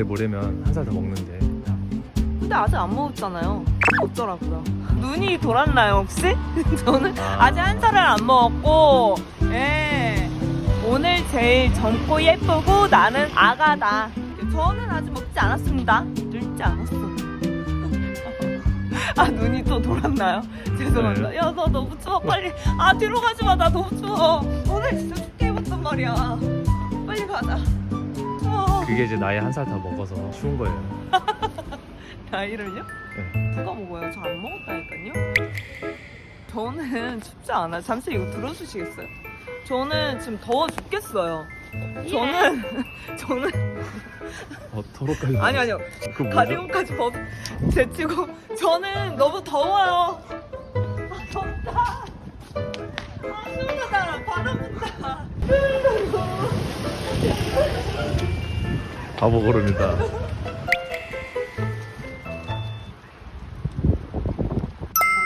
내일 모레면 한 살 더 먹는데 근데 아직 안 먹었잖아요. 어쩌라고요? 눈이 돌았나요 혹시? 저는 아. 아직 한 살을 안 먹었고, 예. 오늘 제일 젊고 예쁘고 나는 아가다. 저는 아직 먹지 않았습니다. 늙지 않았어. 아 눈이 또 돌았나요? 죄송합니다. 네. 야 너 너무 추워 빨리. 아 뒤로 가지 마. 나 너무 추워. 오늘 진짜 춥게 입었단 말이야. 빨리 가자. 그게 이제 나이 한살더 먹어서 추운 거예요 나이를요? 네. 누가 먹어요? 저 안 먹었다니까요. 저는 춥지 않아요. 잠시 이거 들어주시겠어요? 저는 지금 더워 죽겠어요. 저는 저는 어 토로까지 아니 아니요 그 뭐죠? 가디건까지 벗 제치고 저는 너무 더워요. 아 덥다. 아 시원하다. 바람 분다. 바보 걸음이다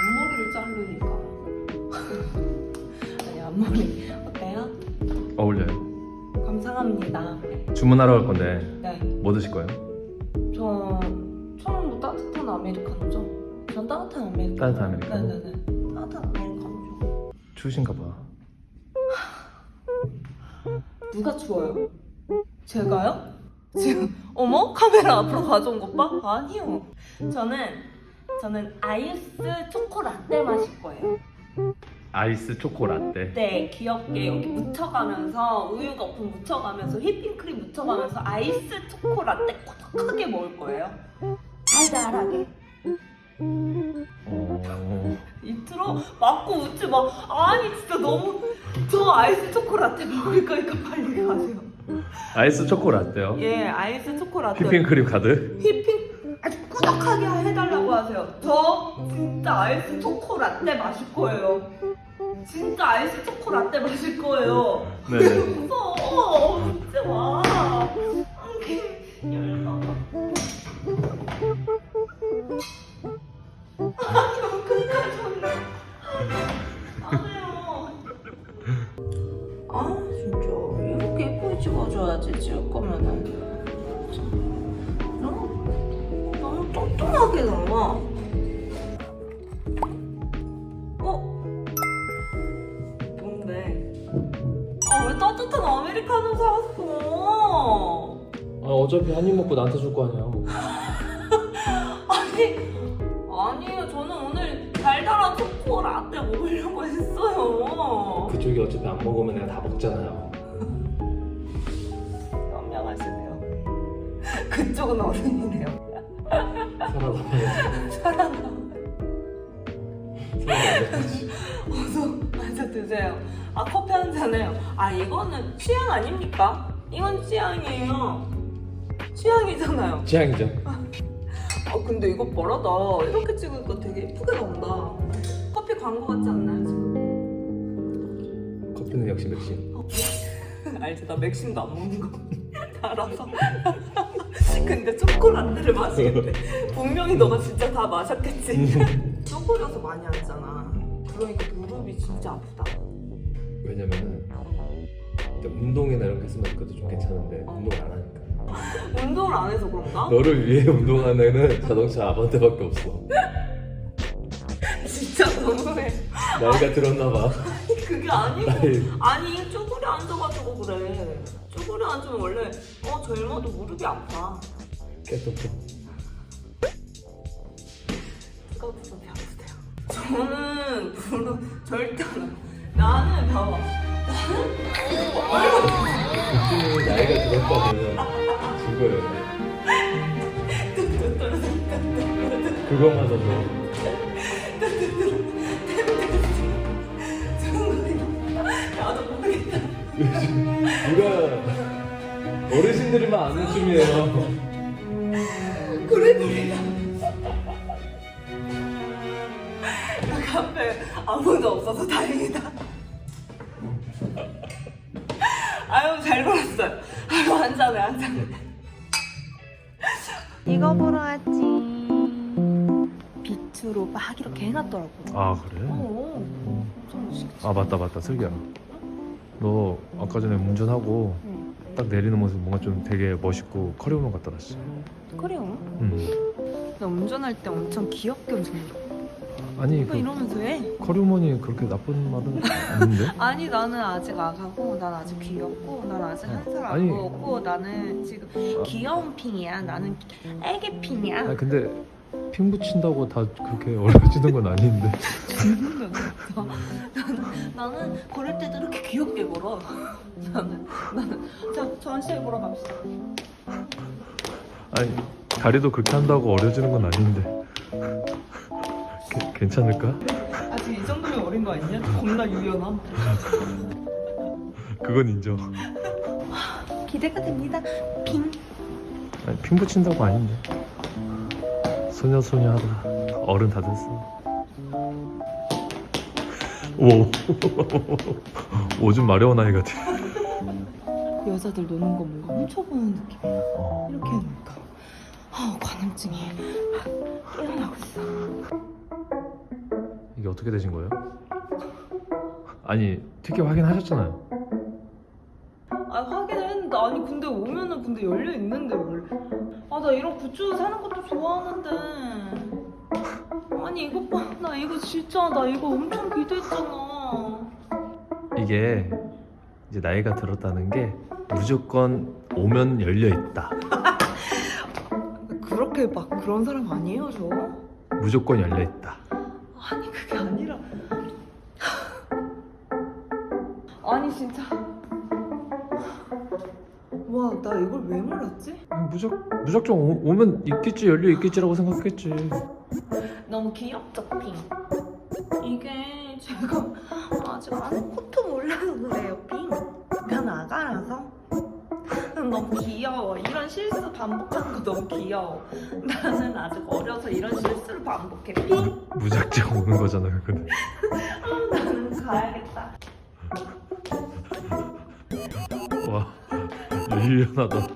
앞머리를 자르니까. 아니 앞머리 어때요? 어울려요 감사합니다. 주문하러 갈 건데 네. 뭐 드실 거예요? 저 처음 뭐 따뜻한 아메리카노죠? 전 따뜻한 아메리카노. 따뜻한 아메리카노? 네네네. 따뜻한 아메리카노죠. 추우신가 봐 누가 추워요? 제가요? 지금 어머 카메라 앞으로 가져온 것 봐? 아니요. 저는 저는 아이스 초코 라떼 마실 거예요. 아이스 초코 라떼 네, 귀엽게 여기 묻혀가면서 우유 거품 묻혀가면서 휘핑크림 묻혀가면서 아이스 초코 라떼 꾸덕하게 먹을 거예요. 달달하게. 어... 입틀어 맞고 웃지 마. 아니 진짜 너무 저 아이스 초코 라떼 먹을 거니까 빨리 가세요. 아이스 초코 라떼요 예, 아이스 초코 라떼. 휘핑크림 가득 휘핑 아주 꾸덕하게 해달라고 하세요. 저 진짜 아이스 초코 라떼 마실 거예요. 진짜 아이스 초코 라떼 마실 거예요. 네네 무서워. 웃지 마. 찍어줘야지, 찍을 거면은. 너무, 너무 뚱뚱하게 나와. 어? 뭔데? 아, 왜 따뜻한 아메리카노 사왔어? 아, 어차피 한 입 먹고 나한테 줄 거 아니야 아니, 아니에요. 저는 오늘 달달한 초코 라떼 먹으려고 했어요. 그쪽이 어차피 안 먹으면 내가 다 먹잖아요. 그쪽은 어른이네요. 살아남아야지 살아남아. 살아남아야지 어서 마저 드세요. 아 커피 한 잔해요. 아 이거는 취향 아닙니까? 이건 취향이에요. 취향이잖아요. 취향이죠 아 근데 이거 나 이렇게 찍으니까 되게 예쁘게 나온다. 커피 광고 같지 않나요 지금? 커피는 역시 맥심 어, 알지 나 맥심도 안 먹는 거 알아서. 근데 초코라떼를 마시겠대. 분명히 너가 진짜 다 마셨겠지. 쪼그려서 많이 하잖아. 그러니까 무릎이 진짜 아프다. 왜냐면은 근데 운동이나 이런 거 했으면 그것도 좀 괜찮은데 운동을 안 하니까 운동을 안 해서 그런가? 너를 위해 운동하는 자동차 아반떼밖에 없어 진짜 너무해. 나이가 들었나 봐 그게 아니고 나이 아니 쪼그려 앉아가지고 그래. 쪼그려 앉으면 원래 어 젊어도 무릎이 아파. 누가 무슨 배아프대요? 저는 무릎 절대 안. 나는 봐봐. 느낌이 나이가 들었다면 죽어요 그것마저도 나도 모르겠다. 누가 어르신들만 아는 춤이에요 그래 그래. 여기 앞에 아무도 없어서 다행이다. 아유 잘 놀았어요. 아유 한 잔해 한 잔해. 이거 보러 왔지. 비트로 막 이렇게 해놨더라고. 아 그래? 어, 엄청 멋있겠지. 아 맞다 맞다 슬기야 너 아까 전에 운전하고 응. 딱 내리는 모습 뭔가 좀 되게 멋있고 커리어만 같더라 진짜. 그래요? 음. 나 운전할 때 엄청 귀엽게 운전해. 아니 오빠 그 이러면서 해? 커리어머니 그렇게 나쁜 말은 아닌데? 아니 나는 아직 아가고 난 아직 귀엽고 난 아직 한 살 아니. 안 먹었고 나는 지금 귀여운 핑이야 나는 애기 핑이야 아 근데 핑 붙인다고 다 그렇게 어려지는 건 아닌데. 죽는 거 같아 나는, 나는 걸을 때도 이렇게 귀엽게 걸어 나는 나는 자 전시회 보러 갑시다 아니 다리도 그렇게 한다고 어려지는 건 아닌데. 게- 괜찮을까? 아직 이 정도면 어린 거 아니냐? 겁나 유연함 그건 인정. 기대가 됩니다 핑 아니, 핑 붙인다고 아닌데. 소녀 소녀 하다 어른 다 됐어. 오 오줌 마려운 아이 같아. 여자들 노는 거 뭔가 훔쳐보는 느낌이야 어. 이렇게 해놓으니까 아 관음증이 깨어나고 있어 이게 어떻게 되신 거예요? 아니 티켓 확인하셨잖아요. 나 이런 굿즈 사는 것도 좋아하는데. 아니 이거 봐 나 이거 진짜 나 이거 엄청 기대했잖아. 이게 이제 나이가 들었다는 게 무조건 오면 열려 있다. 그렇게 막 그런 사람 아니에요 저? 무조건 열려 있다. 아니 그게 아니라. 아니 진짜 와 나 이걸 왜 몰랐지? 무적 무작정 오, 오면 있겠지 열려 있겠지라고 생각했지. 너무 귀엽죠 핑? 이게 제가 아직 아무것도 몰라서 그래요 핑난 아가라서? 너무 귀여워. 이런 실수 반복하는 거 너무 귀여워. 나는 아직 어려서 이런 실수를 반복해 핑? 무작정 오는 거잖아 그거는. 나는 가야겠다 유연하다.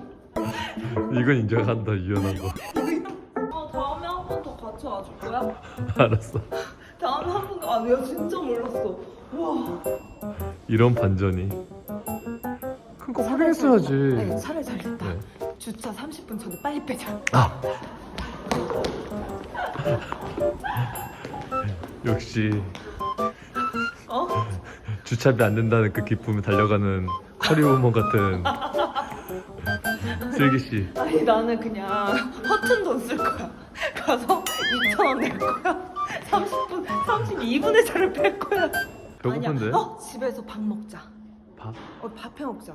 이건 인정한다 유연한 거. 아 다음에 한 번 더 같이 와줄 거야? 알았어. 다음에 한 번 더 아 내가 진짜 몰랐어 와 이런 반전이. 그거 확인했어야지. 네, 차를 잘 됐다 네. 주차 30분 전에 빨리 빼자 아. 역시 어? 주차비 안 된다는 그 기쁨에 달려가는 커리어우먼 같은 슬기 씨. 아니 나는 그냥 허튼 돈 쓸 거야. 가서 2천 원 낼 거야. 30분, 32분의 차를 뺄 거야. 배고픈데? 아니야. 어 집에서 밥 먹자. 밥? 어 밥해 먹자.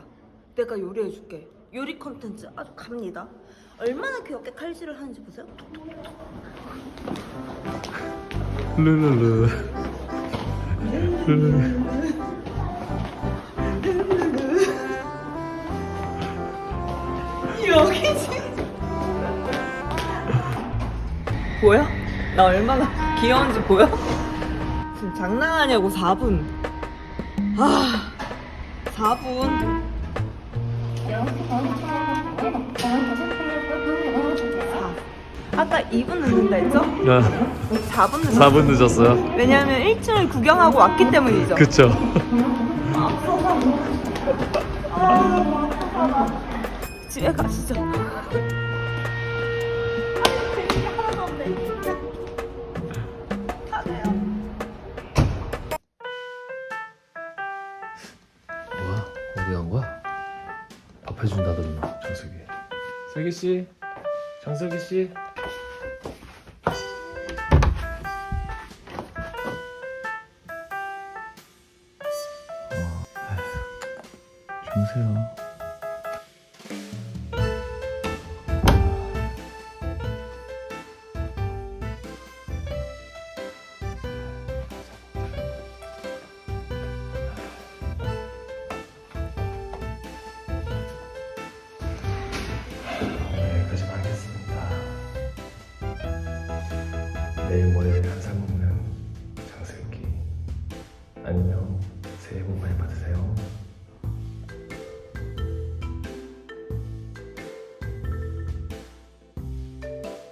내가 요리해 줄게. 요리 컨텐츠 아주 갑니다. 얼마나 귀엽게 칼질을 하는지 보세요. 르르르. 르르르. 여기지. 보여? 나 얼마나 귀여운지 보여? 지금 장난하냐고 4분. 아, 4분. 아까 2분 늦는다 했죠? 야, 4분 늦었어. 4분 늦었어요. 왜냐면 1층을 구경하고 왔기 때문이죠. 그쵸? 집에 가시죠. 뭐야? 어디 간 거야? 밥 해준다더니 정석이. 슬기 씨, 정석이 씨. 어, 에휴, 주무세요.